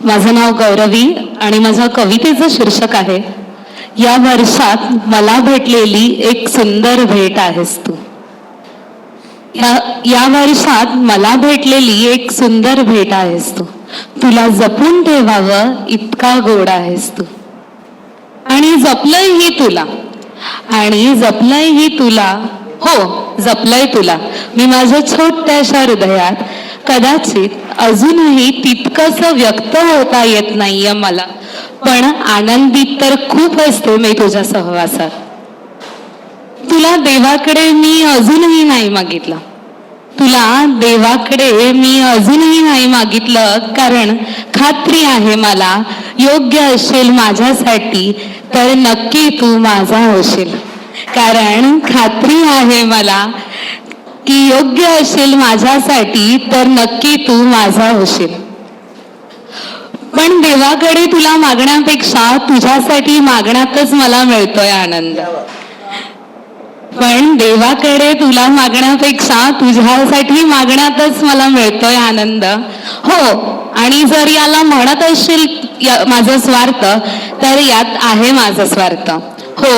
माझं नाव गौरवी आणि माझं कवितेचं शीर्षक आहे या वर्षात मला भेटलेली एक सुंदर भेट आहेस तू. या या वर्षात मला भेटलेली एक सुंदर भेट आहेस तू. तुला जपून ठेवावं इतका गोड आहेस तू. आणि जपलंयही तुला आणि जपलंयही तुला हो जपलंय तुला. मी माझ्या छोट्याशा हृदयात कदाचित अजूनही तितकंसं व्यक्त होता येत नाहीये मला. पण आनंदित तर खूप असते मी तुझ्या सहवासात. तुला देवाकडे मी अजूनही नाही मागितलं. तुला देवाकडे मी अजूनही नाही मागितलं कारण खात्री आहे मला योग्य असेल माझ्यासाठी तर नक्की तू माझा होशील. कारण खात्री आहे मला की योग्य असेल माझ्यासाठी तर नक्की तू माझा होशील पण देवाकडे तुला मागण्यापेक्षा तुझ्यासाठी मागण्यातच मला मिळतोय आनंद. पण देवाकडे तुला मागण्यापेक्षा तुझ्यासाठी मागण्यातच मला मिळतोय आनंद. हो आणि जर याला म्हणत असशील माझं स्वार्थ तर यात आहे माझं स्वार्थ. हो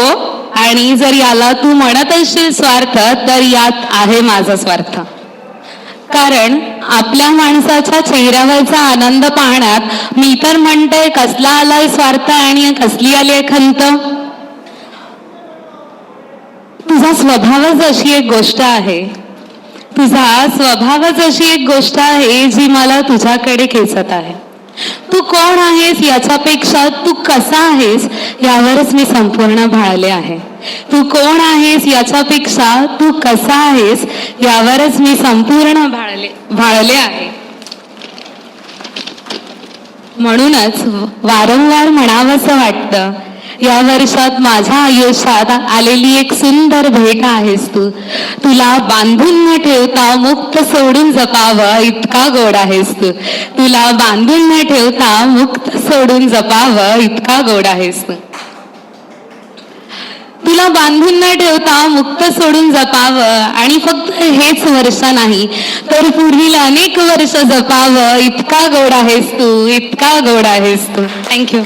आणि जर याला तू म्हणत असशील स्वार्थ तर यात आहे माझा स्वार्थ. कारण आपल्या माणसाच्या चेहऱ्यावरचा आनंद पाहण्यात मी तर म्हणते कसला आलाय स्वार्थ आणि कसली आली आहे खंत? तुझा स्वभावच अशी एक गोष्ट आहे. तुझा स्वभावच अशी एक गोष्ट आहे जी मला तुझ्याकडे खेचत आहे. तू कोण आहेस? याच्यापेक्षा तू कसा आहेस? यावरच मी संपूर्ण भाळले आहे. तू कोण आहेस? याच्यापेक्षा तू कसा आहेस? यावरच मी संपूर्ण भाळले भाळले आहे. म्हणूनच वारंवार म्हणावंसं वाटतं या वर्षात माझ्या आयुष्यात आलेली एक सुंदर भेट आहेस तू. तुला बांधून न ठेवता मुक्त सोडून जपावं इतका गोड आहेस तू. तुला बांधून न ठेवता मुक्त सोडून जपावं इतका गोड आहेस तू. तुला बांधून न ठेवता मुक्त सोडून जपावं आणि फक्त हेच वर्ष नाही तर पुढील अनेक वर्ष जपावं इतका गोड आहेस तू इतका गोड आहेस तू. थँक्यू